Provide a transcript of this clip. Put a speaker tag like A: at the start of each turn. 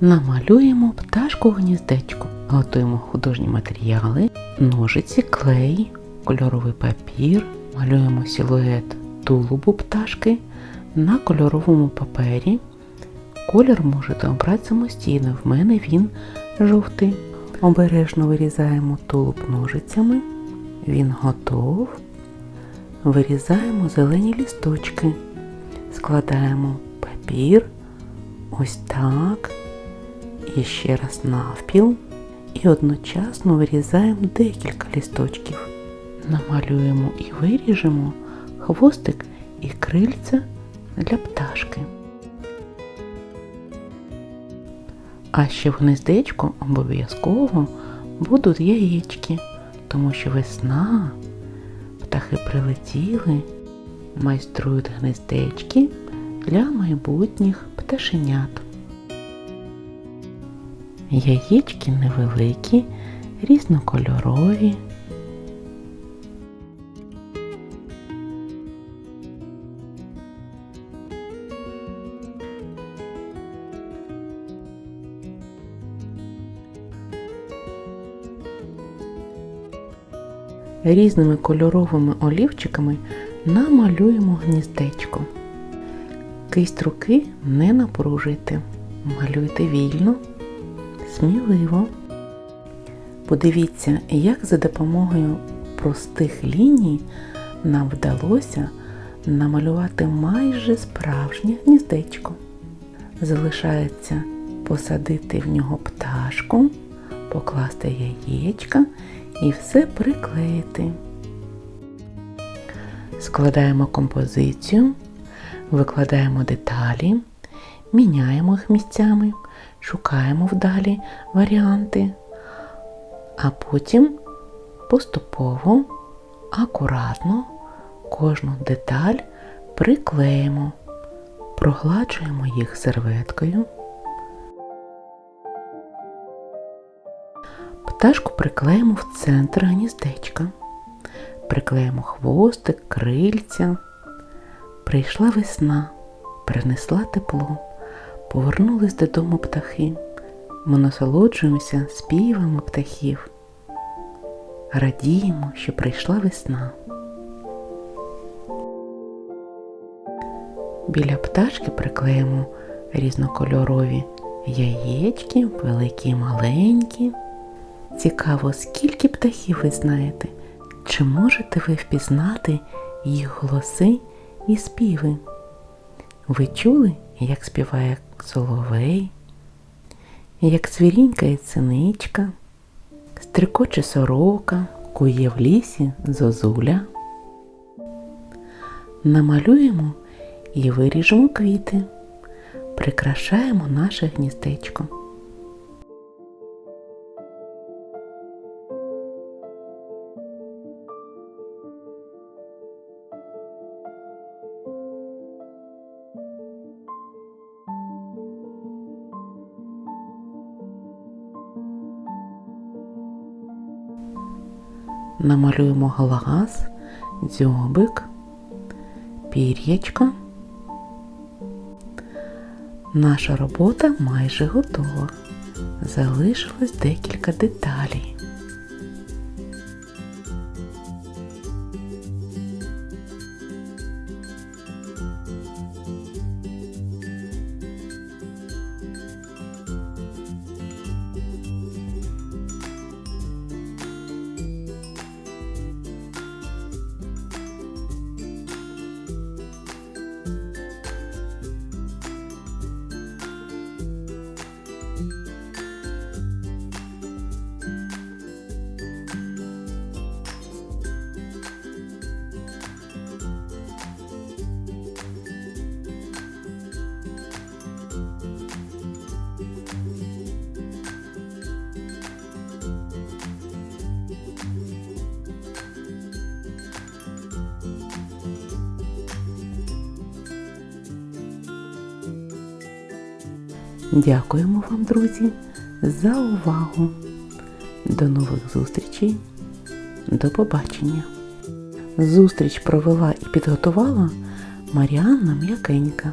A: Намалюємо пташку гніздечко. Готуємо художні матеріали, ножиці, клей, кольоровий папір, малюємо силует тулубу пташки на кольоровому папері. Колір можете обрати самостійно. В мене він жовтий. Обережно вирізаємо тулуб ножицями. Він готов. Вирізаємо зелені лісточки. Складаємо папір. Ось так. І ще раз навпіл. І одночасно вирізаємо декілька лісточків. Намалюємо і виріжемо хвостик і крильця для пташки. А ще в гнездечку обов'язково будуть яєчки, тому що весна, птахи прилетіли, майструють гнездечки для майбутніх пташенят. Яєчки невеликі, різнокольорові. Різними кольоровими олівчиками намалюємо гніздечко. Кисть руки не напружуйте, малюйте вільно, сміливо. Подивіться, як за допомогою простих ліній нам вдалося намалювати майже справжнє гніздечко. Залишається посадити в нього пташку, покласти яєчка і все приклеїти. Складаємо композицію, викладаємо деталі, міняємо їх місцями, шукаємо вдалі варіанти, а потім поступово, акуратно кожну деталь приклеїмо, прогладжуємо їх серветкою. Пташку приклеїмо в центр гніздечка. Приклеїмо хвостик, крильця. Прийшла весна, принесла тепло, повернулись додому птахи. Ми насолоджуємося співами птахів. Радіємо, що прийшла весна. Біля пташки приклеїмо різнокольорові яєчки, великі і маленькі. Цікаво, скільки птахів ви знаєте? Чи можете ви впізнати їх голоси і співи? Ви чули, як співає соловей, як цвірінькає синичка, стрикоче сорока, кує в лісі зозуля? Намалюємо і виріжемо квіти, прикрашаємо наше гніздечко. Намалюємо глаз, дзьобик, пір'ячко. Наша робота майже готова. Залишилось декілька деталей. Дякуємо вам, друзі, за увагу. До нових зустрічей. До побачення. Зустріч провела і підготувала Маріанна М'якенька.